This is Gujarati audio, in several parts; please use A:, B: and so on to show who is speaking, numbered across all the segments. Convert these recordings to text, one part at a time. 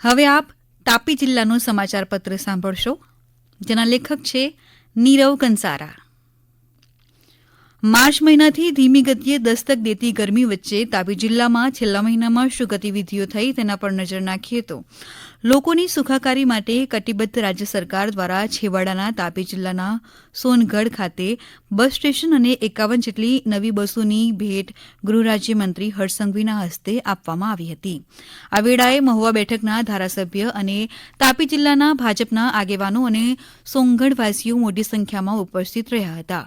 A: હવે આપ તાપી જિલ્લાનું સમાચાર પત્ર સાંભળશો, જેના લેખક છે નીરવ કંસારા. માર્ચ મહિનાથી ધીમી ગતિએ દસ્તક દેતી ગરમી વચ્ચે તાપી જિલ્લામાં છેલ્લા મહિનામાં શું ગતિવિધિઓ થઈ તેના પર નજર નાખીએ તો લોકોની સુખાકારી માટે કટિબદ્ધ રાજ્ય સરકાર દ્વારા છેવાડાના તાપી જિલ્લાના સોનગઢ ખાતે બસ સ્ટેશન અને એકાવન જેટલી નવી બસોની ભેટ ગૃહ રાજ્યમંત્રી હર્ષ સંઘવીના હસ્તે આપવામાં આવી હતી. આ વેળાએ મહુવા બેઠકના ધારાસભ્ય અને તાપી જિલ્લાના ભાજપના આગેવાનો અને સોનગઢવાસીઓ મોટી સંખ્યામાં ઉપસ્થિત રહ્યા હતા.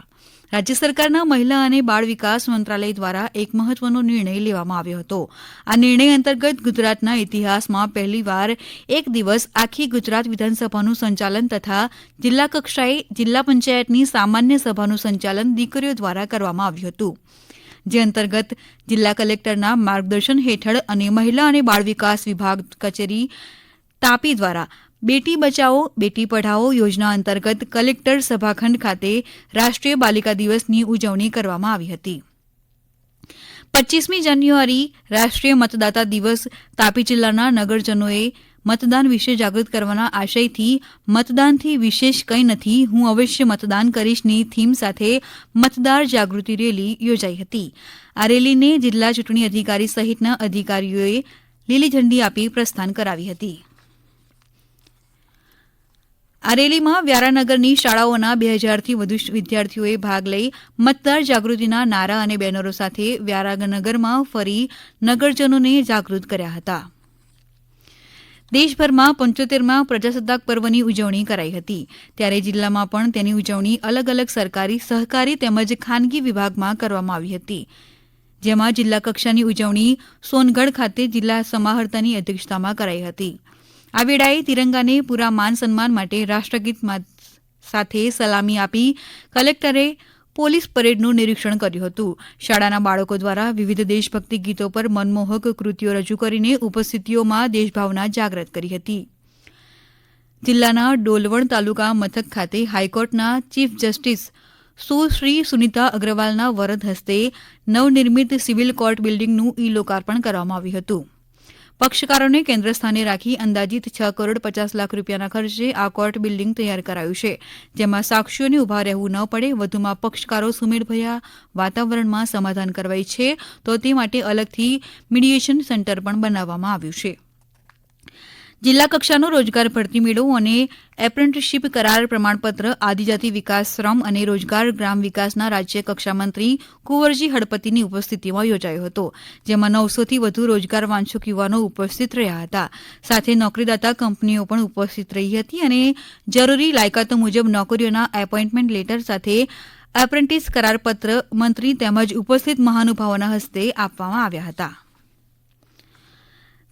A: રાજ્ય સરકારના મહિલા અને બાળ વિકાસ મંત્રાલય દ્વારા એક મહત્વનો નિર્ણય લેવામાં આવ્યો હતો. આ નિર્ણય અંતર્ગત ગુજરાતના ઇતિહાસમાં પહેલીવાર એક દિવસ આખી ગુજરાત વિધાનસભાનું સંચાલન તથા જિલ્લા કક્ષાએ જિલ્લા પંચાયતની સામાન્ય સભાનું સંચાલન દીકરીઓ દ્વારા કરવામાં આવ્યું હતું. જે અંતર્ગત જિલ્લા કલેક્ટરના માર્ગદર્શન હેઠળ અને મહિલા અને બાળ વિકાસ વિભાગ કચેરી તાપી દ્વારા બેટી બચાવો, બેટી પઢાઓ યોજના અંતર્ગત કલેક્ટર સભાખંડ ખાતે રાષ્ટ્રીય બાલિકા દિવસની ઉજવણી કરવામાં આવી હતી. પચ્ચીસમી જાન્યુઆરી રાષ્ટ્રીય મતદાતા દિવસ તાપી જિલ્લાના નગરજનોએ મતદાન વિશે જાગૃત કરવાના આશયથી મતદાનથી વિશેષ કંઈ નથી. હું અવશ્ય મતદાન કરીશની થીમ સાથે મતદાર જાગૃતિ રેલી યોજાઈ હતી. આ રેલીને જિલ્લા ચૂંટણી અધિકારી સહિતના અધિકારીઓએ લીલી ઝંડી આપી પ્રસ્થાન કરાવી હતી. આ રેલીમાં વ્યારાનગરની શાળાઓના બે હજારથી વધુ વિદ્યાર્થીઓએ ભાગ લઈ મતદાર જાગૃતિના નારા અને બેનરો સાથે વ્યારાનગરમાં ફરી નગરજનોને જાગૃત કર્યા હતા. દેશભરમાં પંચોતેરમાં પ્રજાસત્તાક પર્વની ઉજવણી કરાઈ હતી. ત્યારે જિલ્લામાં પણ તેની ઉજવણી અલગ અલગ સરકારી, સહકારી તેમજ ખાનગી વિભાગમાં કરવામાં આવી હતી. જેમાં જિલ્લા કક્ષાની ઉજવણી સોનગઢ ખાતે જિલ્લા સમાહર્તાની અધ્યક્ષતામાં કરાઈ હતી. આ વેળાએ તિરંગાને પૂરા માન સન્માન માટે રાષ્ટ્રગીત સાથે સલામી આપી કલેક્ટરે પોલીસ પરેડનું નિરીક્ષણ કર્યું હતું. શાળાના બાળકો દ્વારા વિવિધ દેશભક્તિ ગીતો પર મનમોહક કૃતિઓ રજૂ કરીને ઉપસ્થિતિઓમાં દેશભાવના જાગૃત કરી હતી. જિલ્લાના ડોલવણ તાલુકા મથક ખાતે હાઈકોર્ટના ચીફ જસ્ટિસ સુશ્રી સુનિતા અગ્રવાલના વરદ હસ્તે નવનિર્મિત સિવિલ કોર્ટ બિલ્ડિંગનું ઈ લોકાર્પણ કરવામાં આવ્યું હતું. પક્ષકારોને કેન્દ્ર સ્થાને રાખી અંદાજીત છ કરોડ પચાસ લાખ રૂપિયાના ખર્ચે આ કોર્ટ બિલ્ડિંગ તૈયાર કરાયું છે, જેમાં સાક્ષીઓને ઊભા રહેવું ન પડે, વધુમાં પક્ષકારો સુમેળભર્યા વાતાવરણમાં સમાધાન કરવાય છે, તો તે માટે અલગથી મીડિયેશન સેન્ટર પણ બનાવવામાં આવ્યું છે. જિલ્લા કક્ષાનો રોજગાર ભરતી મેળો અને એપ્રેન્ટિસશીપ કરાર પ્રમાણપત્ર, આદિજાતિ વિકાસ શ્રમ અને રોજગાર ગ્રામ વિકાસના રાજ્ય કક્ષામંત્રી કુંવરજી હળપતિની ઉપસ્થિતિમાં યોજાયો હતો, જેમાં નવસોથી વધુ રોજગાર વાંછુક યુવાનો ઉપસ્થિત રહ્યા હતા. સાથે નોકરીદાતા કંપનીઓ પણ ઉપસ્થિત રહી હતી અને જરૂરી લાયકાતો મુજબ નોકરીઓના એપોઇન્ટમેન્ટ લેટર સાથે એપ્રેન્ટિસ કરારપત્ર મંત્રી તેમજ ઉપસ્થિત મહાનુભાવોના હસ્તે આપવામાં આવ્યા હતા.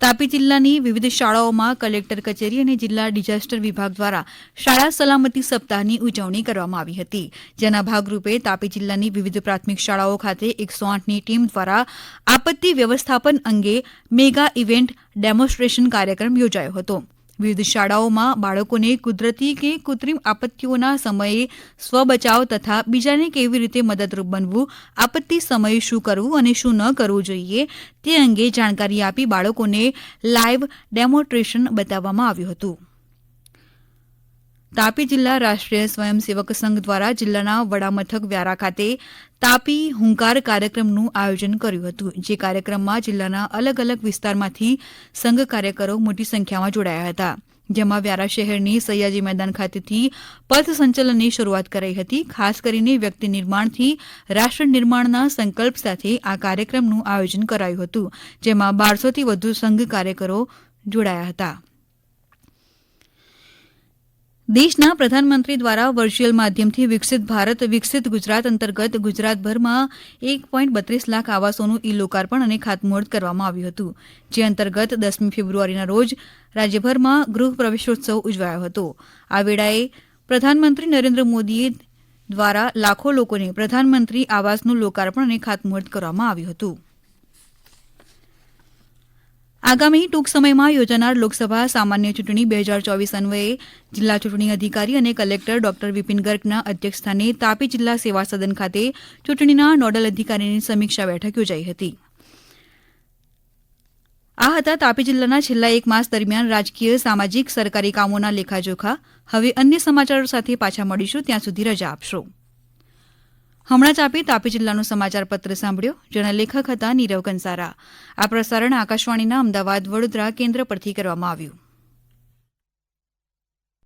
A: તાપી જિલ્લાની વિવિધ શાળાઓમાં કલેક્ટર કચેરી અને જિલ્લા ડિઝાસ્ટર વિભાગ દ્વારા શાળા સલામતી સપ્તાહની ઉજવણી કરવામાં આવી હતી. જેના ભાગરૂપે તાપી જિલ્લાની વિવિધ પ્રાથમિક શાળાઓ ખાતે એકસો આઠની ટીમ દ્વારા આપત્તિ વ્યવસ્થાપન અંગે મેગા ઇવેન્ટ ડેમોન્સ્ટ્રેશન કાર્યક્રમ યોજાયો હતો. વિવિધ શાળાઓમાં બાળકોને કુદરતી કે કૃત્રિમ આપત્તિઓના સમયે સ્વબચાવ તથા બીજાને કેવી રીતે મદદરૂપ બનવું, આપત્તિ સમયે શું કરવું અને શું ન કરવું જોઈએ તે અંગે જાણકારી આપી બાળકોને લાઈવ ડેમોન્સ્ટ્રેશન બતાવવામાં આવ્યું હતું. તાપી જિલ્લા રાષ્ટ્રીય સ્વયંસેવક સંઘ દ્વારા જિલ્લાના વડામથક વ્યારા ખાતે તાપી હુંકાર કાર્યક્રમનું આયોજન કર્યું હતું, જે કાર્યક્રમમાં જિલ્લાના અલગ અલગ વિસ્તારમાંથી સંઘ કાર્યકરો મોટી સંખ્યામાં જોડાયા હતા. જેમાં વ્યારા શહેરની સયાજી મેદાન ખાતેથી પથ સંચલનની શરૂઆત કરાઈ હતી, ખાસ કરીને વ્યક્તિ નિર્માણથી રાષ્ટ્ર નિર્માણના સંકલ્પ સાથે આ કાર્યક્રમનું આયોજન કરાયું હતું, જેમાં બારસોથી વધુ સંઘ કાર્યકરો જોડાયા હતા. દેશના પ્રધાનમંત્રી દ્વારા વર્ચ્યુઅલ માધ્યમથી વિકસિત ભારત, વિકસિત ગુજરાત અંતર્ગત ગુજરાતભરમાં એક પોઈન્ટ બત્રીસ લાખ આવાસોનું ઈ લોકાર્પણ અને ખાતમુહૂર્ત કરવામાં આવ્યું હતું, જે અંતર્ગત દસમી ફેબ્રુઆરીના રોજ રાજ્યભરમાં ગૃહ પ્રવેશોત્સવ ઉજવાયો હતો. આ વેળાએ પ્રધાનમંત્રી નરેન્દ્ર મોદી દ્વારા લાખો લોકોને પ્રધાનમંત્રી આવાસનું લોકાર્પણ અને ખાતમુહૂર્ત કરવામાં આવ્યું હતું. આગામી ટૂંક સમયમાં યોજાનાર લોકસભા સામાન્ય ચૂંટણી બે હજાર ચોવીસ અન્વયે જિલ્લા ચૂંટણી અધિકારી અને કલેક્ટર ડોક્ટર વિપિન ગર્ગના અધ્યક્ષસ્થાને તાપી જિલ્લા સેવા સદન ખાતે ચૂંટણીના નોડલ અધિકારીની સમીક્ષા બેઠક યોજાઈ હતી. આ હતા તાપી જિલ્લાના છેલ્લા એક માસ દરમિયાન રાજકીય, સામાજિક, સરકારી કામોના લેખાજોખા. હવે અન્ય સમાચારો સાથે પાછા મળીશું. ત્યાં સુધી રજા આપશો. હમણાં જ આપે તાપી જિલ્લાનું સમાચાર પત્ર સાંભળ્યો, જેના લેખક હતા નીરવ કંસારા. આ પ્રસારણ આકાશવાણીના અમદાવાદ વડોદરા કેન્દ્ર પરથી કરવામાં આવ્યું.